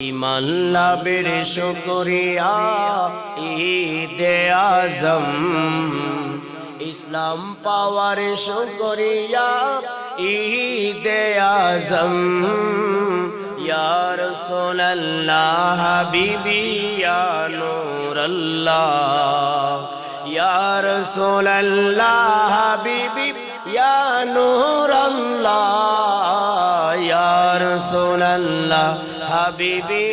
ইমান লাভের শুকরিয়া, ঈদে আজম। ইসলাম পাওয়ার শুকরিয়া, ঈদে আজম। ইয়া রাসূলুল্লাহ, হাবিবি, ইয়া নূরাল্লাহ। ইয়া রাসূলুল্লাহ, হাবিবি, ইয়া নূরাল্লাহ। রাসূলুল্লাহ, হাবিবি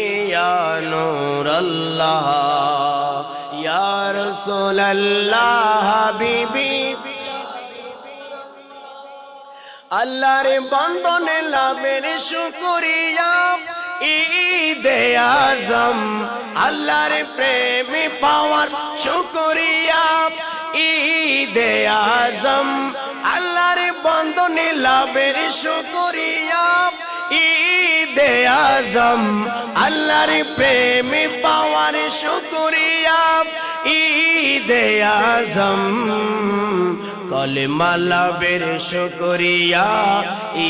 নূরাল্লাহ। ইয়া রাসূলুল্লাহ, হাবিবি। আল্লাহর বন্ধনে লাভের শুকরিয়া, ঈদে আজম। আল্লাহর প্রেমে পাওয়ার শুকরিয়া, ঈদে আজম। আল্লাহর বন্ধনে লাভের শুকরিয়া আজম, আল্লাহর প্রেমে পাওয়ার শুকরিয়া, ঈদে আজম, কলমা লাভের শুকরিয়া,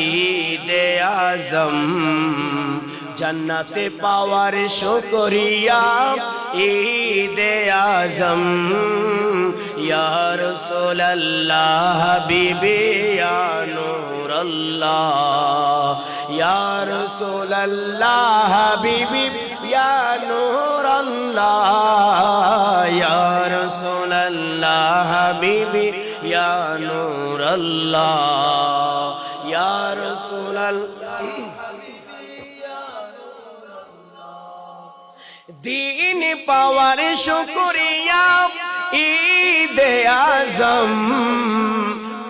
ঈদে আজম, জান্নাতে পাওয়ার শুকরিয়া, ঈদে আজম। ইয়া ইয়া নূরাল্লাহ ইয়া রাসূলুল্লাহ হাবিবি ইয়া নূরাল্লাহ ইয়া রাসূলুল্লাহ দিন পাওয়ার শুকরিয়া ঈদে আজম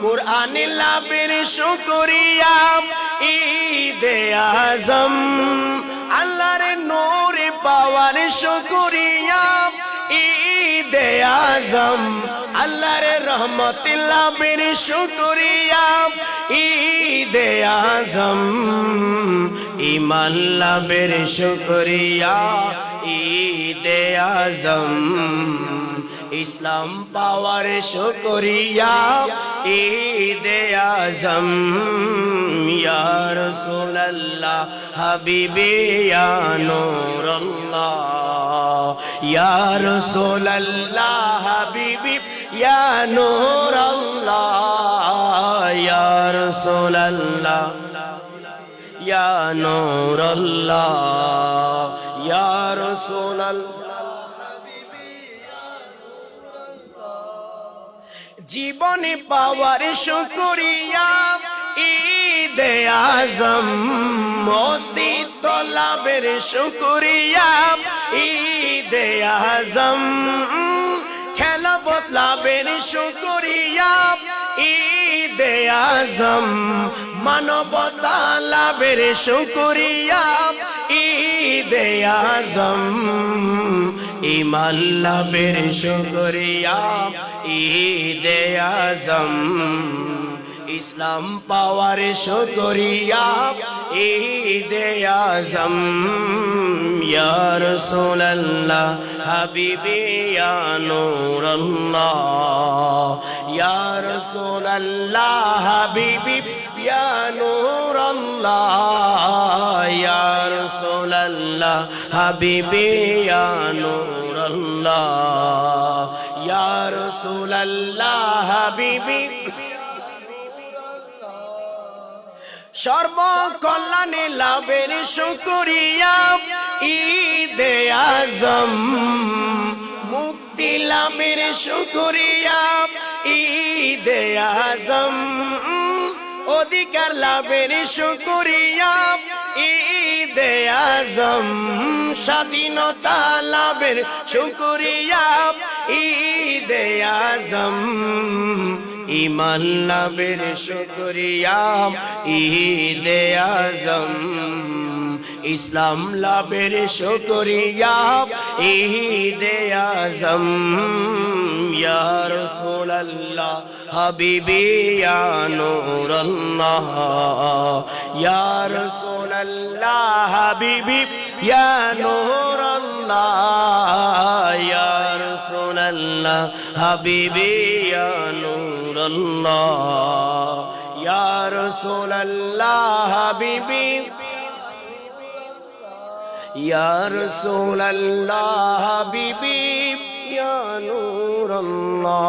কুরআন লাভের শুকরিয়া, ঈদে আজম। আল্লাহর নূর পাওয়ার শুকরিয়া, ঈদে আজম। আল্লাহর রহমত লাভের শুকরিয়া, ঈদে আজম। ইমান লাভের শুকরিয়া, ঈদে আজম। ইসলাম পাওয়ার শুকরিয়া ঈদে আজম, ইয়া রাসূলুল্লাহ, হাবিবি নূরুল্লাহ, ইয়া রাসূলুল্লাহ, হাবিবি ইয়া নূরুল্লাহ, ইয়া রাসূলুল্লাহ, ইয়া নূরুল্লাহ, ইয়া রাসূলুল্লাহ। জীবনে পাওয়ার শুকরিয়া ঈদে আজম, অস্তিত্ব লাভের শুকরিয়া ঈদে আজম খেলাবত লাভের শুকরিয়া ঈদে আজম, মানবতা লাভের শুকরিয়া ঈদে আজম ইমান লাভের শুকরিয়া, ঈদে আজম। ইসলাম পাওয়ার শুকরিয়া, ঈদে আজম। ইয়া রাসূলুল্লাহ, হাবিবি নূরাল্লাহ। ইয়া রাসূলুল্লাহ, হাবিবি নূরাল্লাহ। হাবিবি নূরাল্লাহ, ইয়া রাসূলুল্লাহ, হাবিবি সর্বকল্যাণে লাভের শুকরিয়া, ঈদে আজম মুক্তি লাভের শুকরিয়া, ঈদে আজম অধিকার লাভের শুকরিয়া। ঈদে আজম স্বাধীনতা লাভের শুকরিয়া। ঈদে আজম ইমান লাভের শুকরিয়া। ঈদে আজম ইসলাম লাভের শুকরিয়া। ঈদে আজম ইয়া রাসূলুল্লাহ হাবিবি নূরাল্লাহ, ইয়া রাসূলুল্লাহ হাবিবি নূরাল্লাহ, ইয়া রাসূলুল্লাহ হাবিবি নূরাল্লাহ, ইয়া রাসূলুল্লাহ হাবিবি, ইয়া রাসূলুল্লাহ হাবিবি নূরুল্লাহ।